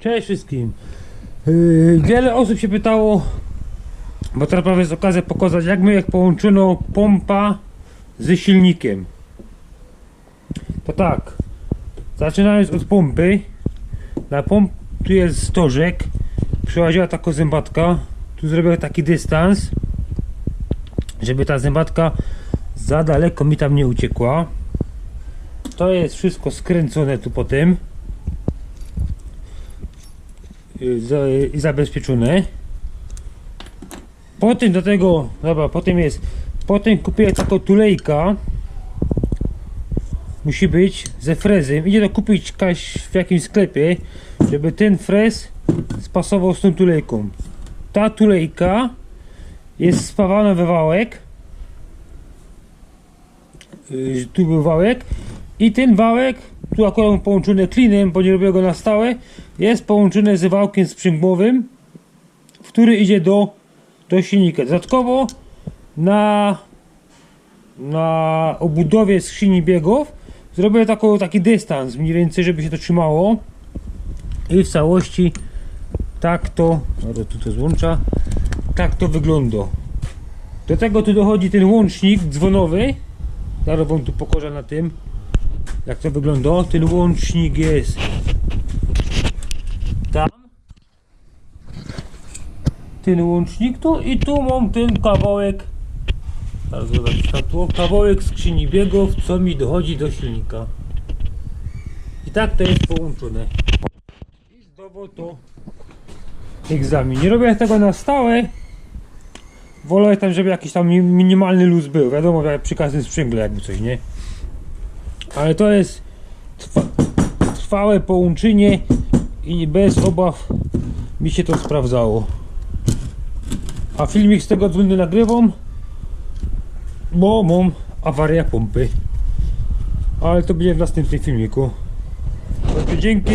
Cześć wszystkim. Yy, wiele osób się pytało, bo teraz prawie jest okazja pokazać, jak my jak połączono pompa ze silnikiem. To tak, zaczynając od pompy, na pomp tu jest stożek, przyłaziła taka zębatka, tu zrobię taki dystans, żeby ta zębatka za daleko mi tam nie uciekła. To jest wszystko skręcone tu po tym y, za- i zabezpieczone. Potem do tego, dobra, potem jest, potem kupię taką tulejka. Musi być ze frezem. Idzie to kupić kaś w jakimś sklepie, żeby ten frez spasował z tą tulejką. Ta tulejka jest spawana we wałek. Y, Tu był wałek i ten wałek, tu akurat mam połączony klinem, bo nie robię go na stałe, jest połączony z wałkiem sprzęgłowym, który idzie do, do silnika. Dodatkowo na, na obudowie skrzyni biegów zrobię taką, taki dystans mniej więcej, żeby się to trzymało i w całości tak to, no tu to złącza, tak to wygląda. Do tego tu dochodzi ten łącznik dzwonowy, zaraz wam tu pokażę na tym jak to wygląda. Ten łącznik jest tam. Ten łącznik tu i tu mam ten kawałek. Zaraz dodam światło. Kawałek skrzyni biegów, co mi dochodzi do silnika. I tak to jest połączone. I zdobył to egzamin. Nie robię tego na stałe. Wolę tam, żeby jakiś tam mi- minimalny luz był. Wiadomo, jak przy każdym sprzęgle jakby coś, nie? Ale to jest trwa, trwałe połączenie i bez obaw mi się to sprawdzało. A filmik z tego względu nagrywam, bo mam awarię pompy. Ale to będzie w następnym filmiku. Dzięki.